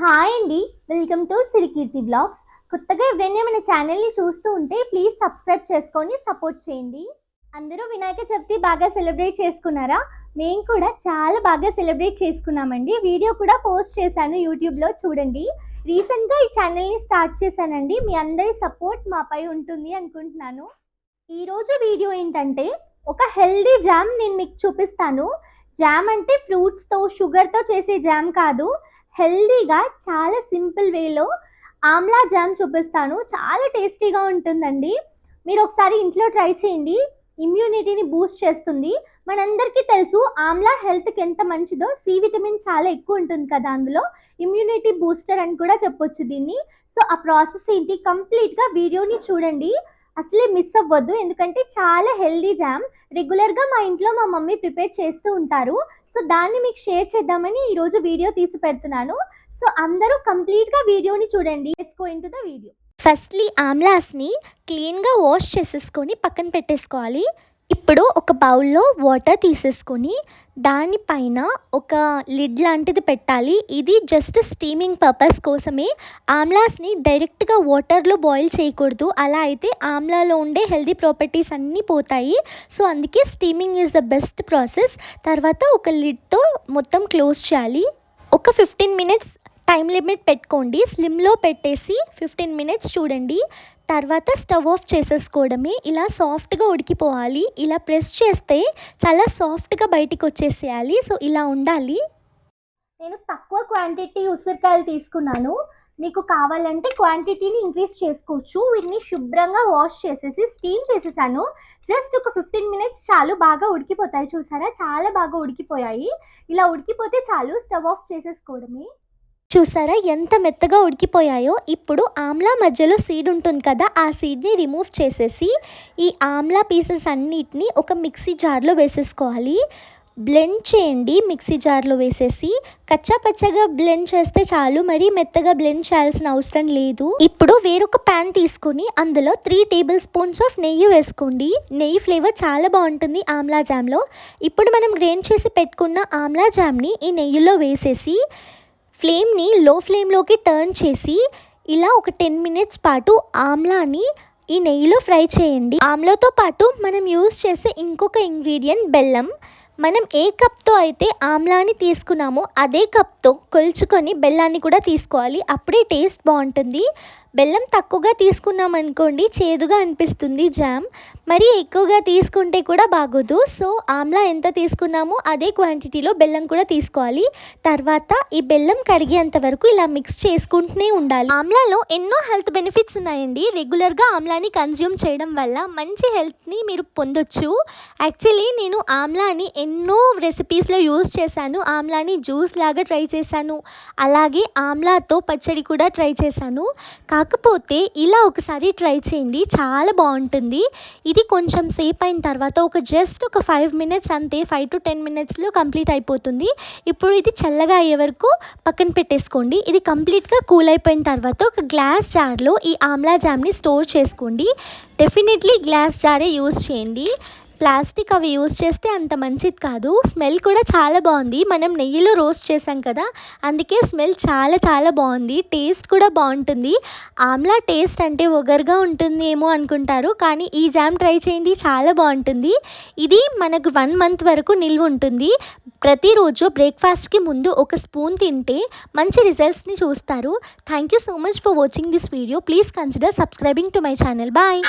Hi అండి. Welcome to Sirikeerthi blogs. కొత్తగా ఎవరైనా మన ఛానల్ని చూస్తూ ఉంటే ప్లీజ్ సబ్స్క్రైబ్ చేసుకొని సపోర్ట్ చేయండి. అందరూ వినాయక చవితి బాగా సెలబ్రేట్ చేసుకున్నారా? మేము కూడా చాలా బాగా సెలబ్రేట్ చేసుకున్నామండి. వీడియో కూడా పోస్ట్ చేశాను యూట్యూబ్లో చూడండి. రీసెంట్గా ఈ ఛానల్ని స్టార్ట్ చేశానండి. మీ అందరి సపోర్ట్ మాపై ఉంటుంది అనుకుంటున్నాను. ఈరోజు వీడియో ఏంటంటే ఒక హెల్దీ జామ్ నేను మీకు చూపిస్తాను. జామ్ అంటే ఫ్రూట్స్తో షుగర్తో చేసే జామ్ కాదు. హెల్దీగా చాలా సింపుల్ వేలో ఆమ్లా జామ్ చూపిస్తాను. చాలా టేస్టీగా ఉంటుందండి. మీరు ఒకసారి ఇంట్లో ట్రై చేయండి. ఇమ్యూనిటీని బూస్ట్ చేస్తుంది. మనందరికీ తెలుసు ఆమ్లా హెల్త్కి ఎంత మంచిదో. సి విటమిన్ చాలా ఎక్కువ ఉంటుంది కదా అందులో. ఇమ్యూనిటీ బూస్టర్ అని కూడా చెప్పొచ్చు దీన్ని. సో ఆ ప్రాసెస్ ఏంటి? కంప్లీట్గా వీడియోని చూడండి. అసలే మిస్ అవ్వద్దు. ఎందుకంటే చాలా హెల్దీ జామ్ రెగ్యులర్గా మా ఇంట్లో మా మమ్మీ ప్రిపేర్ చేస్తూ ఉంటారు. సో దాన్ని మీకు షేర్ చేద్దామని ఈరోజు వీడియో తీసి పెడుతున్నాను. సో అందరూ కంప్లీట్గా వీడియోని చూడండి. Let's go into the video firstly ఆమ్లాస్ని క్లీన్గా వాష్ చేసేసుకొని పక్కన పెట్టేసుకోవాలి. ఇప్పుడు ఒక బౌల్లో వాటర్ తీసేసుకొని దానిపైన ఒక లిడ్ లాంటిది పెట్టాలి. ఇది జస్ట్ స్టీమింగ్ పర్పస్ కోసమే. ఆమ్లాస్ని డైరెక్ట్గా వాటర్లో బాయిల్ చేయకూడదు. అలా అయితే ఆమ్లాలో ఉండే హెల్దీ ప్రాపర్టీస్ అన్నీ పోతాయి. సో అందుకే steaming is the best process తర్వాత ఒక లిడ్తో మొత్తం క్లోజ్ చేయాలి. ఒక ఫిఫ్టీన్ మినిట్స్ టైం లిమిట్ పెట్టుకోండి. స్లిమ్లో పెట్టేసి ఫిఫ్టీన్ మినిట్స్ చూడండి. తర్వాత స్టవ్ ఆఫ్ చేసేసుకోవడమే. ఇలా సాఫ్ట్గా ఉడికిపోవాలి. ఇలా ప్రెస్ చేస్తే చాలా సాఫ్ట్గా బయటికి వచ్చేసేయాలి. సో ఇలా ఉండాలి. నేను తక్కువ క్వాంటిటీ ఉసిరికాయలు తీసుకున్నాను. మీకు కావాలంటే క్వాంటిటీని ఇంక్రీజ్ చేసుకోవచ్చు. వీటిని శుభ్రంగా వాష్ చేసేసి స్టీమ్ చేసేసాను. జస్ట్ ఒక ఫిఫ్టీన్ మినిట్స్ చాలు బాగా ఉడికిపోతాయి. చూసారా? చాలా బాగా ఉడికిపోయాయి. ఇలా ఉడికిపోతే చాలు. స్టవ్ ఆఫ్ చేసేసుకోవడమే. చూసారా? ఎంత మెత్తగా ఉడికిపోయాయో. ఇప్పుడు ఆమ్లా మధ్యలో సీడ్ ఉంటుంది కదా ఆ సీడ్ని రిమూవ్ చేసేసి ఈ ఆమ్లా పీసెస్ అన్నిటినీ ఒక మిక్సీ జార్లో వేసేసుకోవాలి. బ్లెండ్ చేయండి మిక్సీ జార్లో వేసేసి. కచ్చా పచ్చగా బ్లెండ్ చేస్తే చాలు మరీ మెత్తగా బ్లెండ్ చేయాల్సిన అవసరం లేదు. ఇప్పుడు వేరొక ప్యాన్ తీసుకొని అందులో త్రీ టేబుల్ స్పూన్స్ ఆఫ్ నెయ్యి వేసుకోండి. నెయ్యి ఫ్లేవర్ చాలా బాగుంటుంది ఆమ్లా జామ్లో. ఇప్పుడు మనం గ్రైండ్ చేసి పెట్టుకున్న ఆమ్లా జామ్ని ఈ నెయ్యిలో వేసేసి ఫ్లేమ్ని లో ఫ్లేమ్లోకి టర్న్ చేసి ఇలా ఒక టెన్ మినిట్స్ పాటు ఆమ్లాని ఈ నెయ్యిలో ఫ్రై చేయండి. ఆమ్లాతో పాటు మనం యూస్ చేసే ఇంకొక ఇంగ్రీడియంట్ బెల్లం. మనం ఏ కప్తో అయితే ఆమ్లాని తీసుకున్నామో అదే కప్తో కొలుచుకొని బెల్లాన్ని కూడా తీసుకోవాలి. అప్పుడే టేస్ట్ బాగుంటుంది. బెల్లం తక్కువగా తీసుకున్నాం అనుకోండి చేదుగా అనిపిస్తుంది జామ్. మరి ఎక్కువగా తీసుకుంటే కూడా బాగోదు. సో ఆమ్లా ఎంత తీసుకున్నామో అదే క్వాంటిటీలో బెల్లం కూడా తీసుకోవాలి. తర్వాత ఈ బెల్లం కరిగేంత వరకు ఇలా మిక్స్ చేసుకుంటూనే ఉండాలి. ఆమ్లాలో ఎన్నో హెల్త్ బెనిఫిట్స్ ఉన్నాయండి. రెగ్యులర్గా ఆమ్లాని కన్జ్యూమ్ చేయడం వల్ల మంచి హెల్త్ని మీరు పొందొచ్చు. యాక్చువల్లీ నేను ఆమ్లాని ఎన్నో రెసిపీస్లో యూస్ చేశాను. ఆమ్లాని జ్యూస్ లాగా ట్రై చేశాను. అలాగే ఆమ్లాతో పచ్చడి కూడా ట్రై చేశాను. కాకపోతే ఇలా ఒకసారి ట్రై చేయండి. చాలా బాగుంటుంది. ఇది కొంచెం సేపు అయిన తర్వాత ఒక జస్ట్ ఒక ఫైవ్ మినిట్స్ అంతే ఫైవ్ టు టెన్ మినిట్స్లో కంప్లీట్ అయిపోతుంది. ఇప్పుడు ఇది చల్లగా అయ్యే వరకు పక్కన పెట్టేసుకోండి. ఇది కంప్లీట్గా కూల్ అయిపోయిన తర్వాత ఒక గ్లాస్ జార్లో ఈ ఆమ్లా జామ్ని స్టోర్ చేసుకోండి. డెఫినెట్లీ గ్లాస్ జారే యూస్ చేయండి. ప్లాస్టిక్ అవి యూస్ చేస్తే అంత మంచిది కాదు. స్మెల్ కూడా చాలా బాగుంది. మనం నెయ్యిలో రోస్ట్ చేసాం కదా అందుకే స్మెల్ చాలా చాలా బాగుంది. టేస్ట్ కూడా బాగుంటుంది. ఆమ్లా టేస్ట్ అంటే ఒగరుగా ఉంటుంది ఏమో అనుకుంటారు కానీ ఈ జామ్ ట్రై చేయండి చాలా బాగుంటుంది. ఇది మనకు వన్ మంత్ వరకు నిల్వ ఉంటుంది. ప్రతిరోజు బ్రేక్ఫాస్ట్కి ముందు ఒక స్పూన్ తింటే మంచి రిజల్ట్స్ని చూస్తారు. Thank you so much for watching this video please consider subscribing to my channel bye